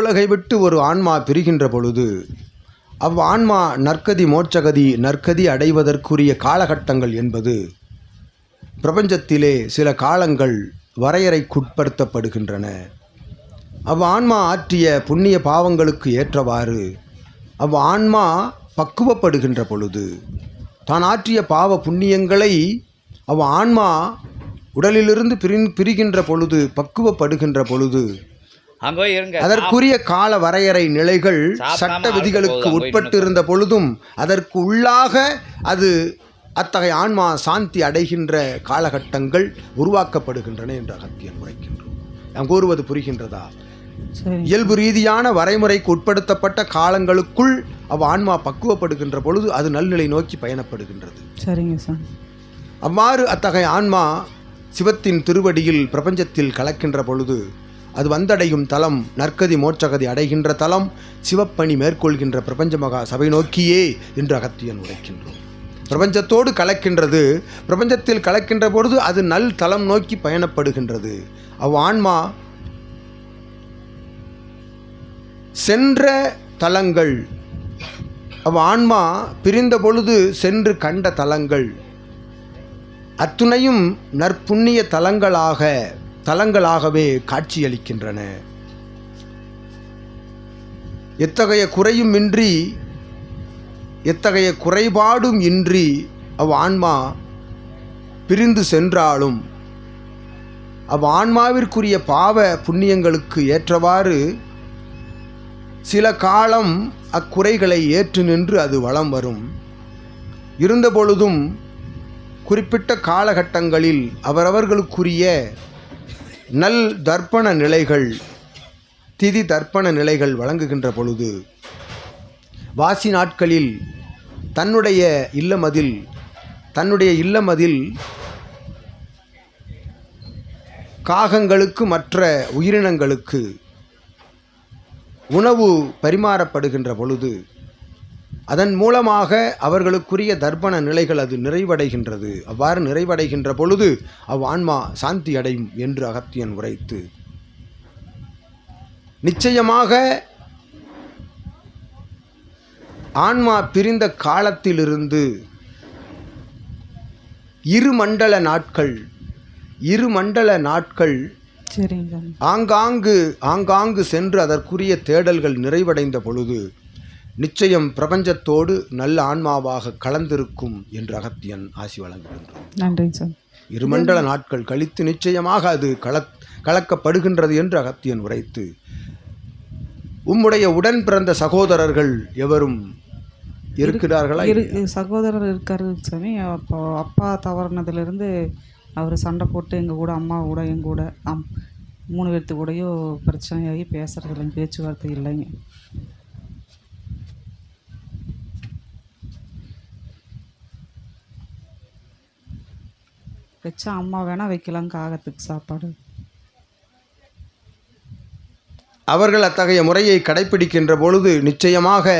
இவ்வுலகை விட்டு ஒரு ஆன்மா பிரிகின்ற பொழுது அவ் ஆன்மா நற்கதி மோட்சகதி நற்கதி அடைவதற்குரிய காலகட்டங்கள் என்பது பிரபஞ்சத்திலே சில காலங்கள் வரையறைக்குட்படுத்தப்படுகின்றன. அவ் ஆன்மா ஆற்றிய புண்ணிய பாவங்களுக்கு ஏற்றவாறு அவ் ஆன்மா பக்குவப்படுகின்ற பொழுது தான் ஆற்றிய பாவ புண்ணியங்களை அவ் ஆன்மா உடலிலிருந்து பிரி பிரிகின்ற பொழுது பக்குவப்படுகின்ற பொழுது அங்க போய் இருங்க அதற்குரிய கால வரையறை நிலைகள் சட்ட விதிகளுக்கு உட்பட்டு இருந்த பொழுதும் அதற்கு உள்ளாக அது அத்தகைய ஆன்மா சாந்தி அடைகின்ற காலகட்டங்கள் உருவாக்கப்படுகின்றன என்று அகத்தியன் உரைக்கின்றோம். நாம் கூறுவது புரிகின்றதா? இயல்பு ரீதியான வரைமுறைக்கு உட்படுத்தப்பட்ட காலங்களுக்குள் அவ் ஆன்மா பக்குவப்படுகின்ற பொழுது அது நல்நிலை நோக்கி பயணப்படுகின்றது. சரிங்க சார். அவ்வாறு அத்தகைய ஆன்மா சிவத்தின் திருவடியில் பிரபஞ்சத்தில் கலக்கின்ற பொழுது அது வந்தடையும் தலம் நற்கதி மோட்சகதி அடைகின்ற தலம் சிவப்பணி மேற்கொள்கின்ற பிரபஞ்ச மகா சபை நோக்கியே என்று அகத்தியன் உரைக்கின்றோம். பிரபஞ்சத்தோடு கலக்கின்றது பிரபஞ்சத்தில் கலக்கின்ற பொழுது அது நல் தலம் நோக்கி பயணப்படுகின்றது. அவ் ஆன்மா சென்ற தலங்கள் அவ் ஆன்மா பிரிந்த பொழுது சென்று கண்ட தலங்கள் அத்துணையும் நற்புண்ணிய தலங்களாக தலங்களாகவே காட்சியளிக்கின்றன. எத்தகைய குறையும் இன்றி எத்தகைய குறைபாடும் இன்றி அவ் ஆன்மா பிரிந்து சென்றாலும் அவ் ஆன்மாவிற்குரிய பாவ புண்ணியங்களுக்கு ஏற்றவாறு சில காலம் அக்குறைகளை ஏற்று நின்று அது வலம் வரும். இருந்தபொழுதும் குறிப்பிட்ட காலகட்டங்களில் அவரவர்களுக்குரிய நல் தர்ப்பண நிலைகள் திதி தர்ப்பண நிலைகள் வழங்குகின்ற பொழுது வாசி நாட்களில் தன்னுடைய இல்லமதில் தன்னுடைய இல்லமதில் காகங்களுக்கு மற்ற உயிரினங்களுக்கு உணவு பரிமாறப்படுகின்ற பொழுது அதன் மூலமாக அவர்களுக்குரிய தர்ப்பண நிலைகள் அது நிறைவடைகின்றது. அவ்வாறு நிறைவடைகின்ற பொழுது அவ் ஆன்மா சாந்தி அடையும் என்று அகத்தியன் உரைத்து. நிச்சயமாக ஆன்மா பிரிந்த காலத்திலிருந்து இரு மண்டல நாட்கள் இரு மண்டல நாட்கள் ஆங்காங்கு ஆங்காங்கு சென்று அதற்குரிய தேடல்கள் நிறைவடைந்த பொழுது நிச்சயம் பிரபஞ்சத்தோடு நல்ல ஆன்மாவாக கலந்திருக்கும் என்று அகத்தியன் ஆசி வழங்குகின்றோம் நன்றிங்க சார் இருமண்டல நாட்கள் கழித்து நிச்சயமாக அது கலக் கலக்கப்படுகின்றது என்று அகத்தியன் உரைத்து உம்முடைய உடன் பிறந்த சகோதரர்கள் எவரும் இருக்கிறார்களா இரு சகோதரர் இருக்காரு சாமி. அப்போ அப்பா தவறுனதுலேருந்து அவர் சண்டை போட்டு எங்கள் கூட அம்மா கூட எங்கள் கூட அம் மூணு பேர்த்து கூடயும் பிரச்சனையாகி பேசுறது இல்லைங்க பேச்சுவார்த்தை இல்லைங்க. வச்சா அம்மா வேணால் வைக்கலாம் காகத்துக்கு சாப்பாடு. அவர்கள் அத்தகைய முறையை கடைப்பிடிக்கின்ற பொழுது நிச்சயமாக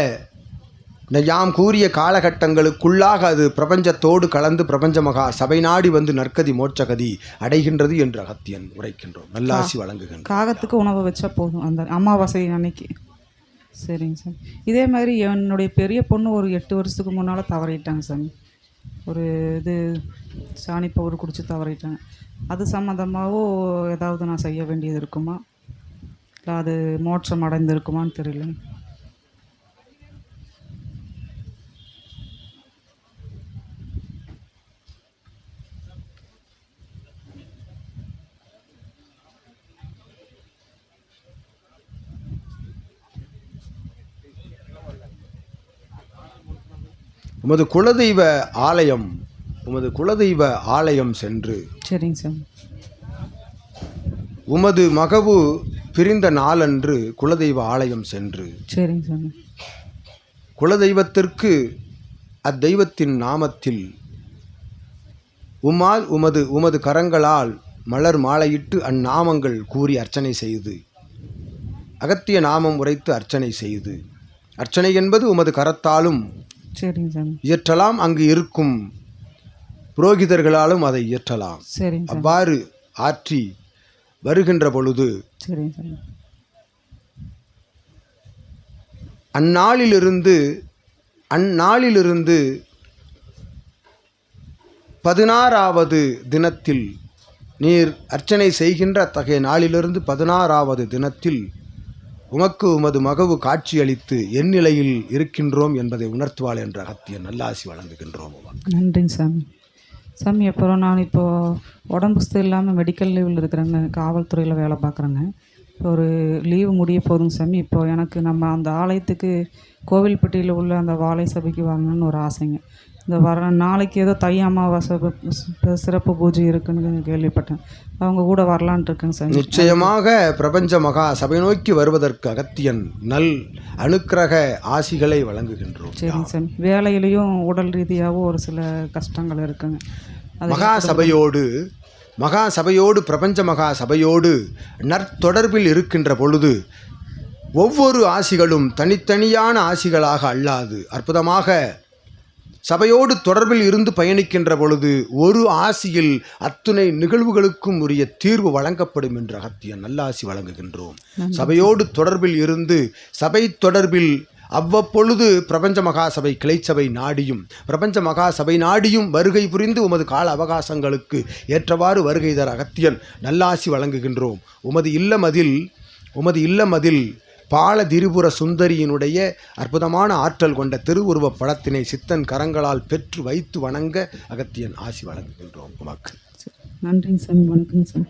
யாம் கூறிய காலகட்டங்களுக்குள்ளாக அது பிரபஞ்சத்தோடு கலந்து பிரபஞ்ச மகா சபை நாடி வந்து நற்கதி மோட்சகதி அடைகின்றது என்று அகத்தியன் உரைக்கின்றோம். நல்லாசி வழங்குகின்றோம். காகத்துக்கு உணவு வச்சா போதும். அந்த அமாவாசை அன்னைக்கு. சரிங்க சார். இதே மாதிரி என்னுடைய பெரிய பொண்ணு ஒரு எட்டு வருஷத்துக்கு முன்னால் தவறிட்டாங்க சாமி. ஒரு இது சாணி பவுடர் குடித்து தவறிட்டாங்க அது சம்மந்தமாகவும் ஏதாவது நான் செய்ய வேண்டியது இருக்குமா? இல்லை அது மோட்சம் அடைந்திருக்குமான்னு தெரியல. உமது குலதெய்வ ஆலயம் உமது குலதெய்வ ஆலயம் சென்று. சரிங்க சார். உமது மகவு பிரிந்த நாளன்று குலதெய்வ ஆலயம் சென்று. சரிங்க சாமி குலதெய்வத்திற்கு அத்தெய்வத்தின் நாமத்தில் உமால் உமது உமது கரங்களால் மலர் மாலையிட்டு அந்நாமங்கள் கூறி அர்ச்சனை செய்து அகத்திய நாமம் உரைத்து அர்ச்சனை செய்து. அர்ச்சனை என்பது உமது கரத்தாலும் சரிங்க சாமி. இயற்றலாம் அங்கு இருக்கும் புரோகிதர்களாலும் அதை இயற்றலாம். சரிங்க சாமி. அவ்வாறு ஆற்றி வருகின்ற பொழுது சரிங்க சாமி. அந்நாளிலிருந்து அந்நாளிலிருந்து பதினாறாவது தினத்தில் நீர் அர்ச்சனை செய்கின்ற அத்தகைய நாளிலிருந்து பதினாறாவது தினத்தில் உமக்கு உமது மகவு காட்சியளித்து என் நிலையில் இருக்கின்றோம் என்பதை உணர்த்துவாள் என்ற அகத்திய நல்லாசி வழங்குகின்றோம். உமக்கு. நன்றிங்க சாமி. சாமி அப்புறம் நான் இப்போது உடம்பு சுத்தம் இல்லாமல் மெடிக்கல் லீவில் இருக்கிறேங்க. காவல்துறையில் வேலை பார்க்குறேங்க. இப்போ ஒரு லீவு முடிய போதுங்க சாமி. இப்போ எனக்கு நம்ம அந்த ஆலயத்துக்கு கோவில்பட்டியில் உள்ள அந்த வாழை சபைக்கு வாங்கணும்னு ஒரு ஆசைங்க. இந்த வர நாளைக்கு ஏதோ தை அமாவாசை சிறப்பு பூஜை இருக்குன்னு கேள்விப்பட்டேன். அவங்க கூட வரலான்ட்டு இருக்கேங்க சாமி நிச்சயமாக பிரபஞ்ச மகா சபை நோக்கி வருவதற்கு அகத்தியன் நல் அனுக்கிரக ஆசிகளை வழங்குகின்றோம். சரிங்க சாமி வேலையிலையும் உடல் ரீதியாகவும் ஒரு சில கஷ்டங்கள் இருக்குங்க. மகா சபையோடு மகா சபையோடு பிரபஞ்ச மகா சபையோடு நற்தொடர்பில் இருக்கின்ற பொழுது ஒவ்வொரு ஆசிகளும் தனித்தனியான ஆசிகளாக அல்லாது அற்புதமாக சபையோடு தொடர்பில் இருந்து பயணிக்கின்ற பொழுது ஒரு ஆசியில் அத்துணை நிகழ்வுகளுக்கும் உரிய தீர்வு வழங்கப்படும் என்ற அகத்திய நல்லாசி வழங்குகின்றோம். சபையோடு தொடர்பில் இருந்து சபை தொடர்பில் அவ்வப்பொழுது பிரபஞ்ச மகாசபை கிளைச்சபை நாடியும் பிரபஞ்ச மகாசபை நாடியும் வருகை புரிந்து உமது கால அவகாசங்களுக்கு ஏற்றவாறு வருகை தர அகத்தியன் நல்லாசி வழங்குகின்றோம். உமது இல்லமதில் உமது இல்லமதில் பால திரிபுர சுந்தரியினுடைய அற்புதமான ஆற்றல் கொண்ட திருவுருவப் படத்தினை சித்தன் கரங்களால் பெற்று வைத்து வணங்க அகத்தியன் ஆசி வழங்குகின்றோம். உமக்கு. நன்றிங்க சாமி. வணக்கம் சாமி.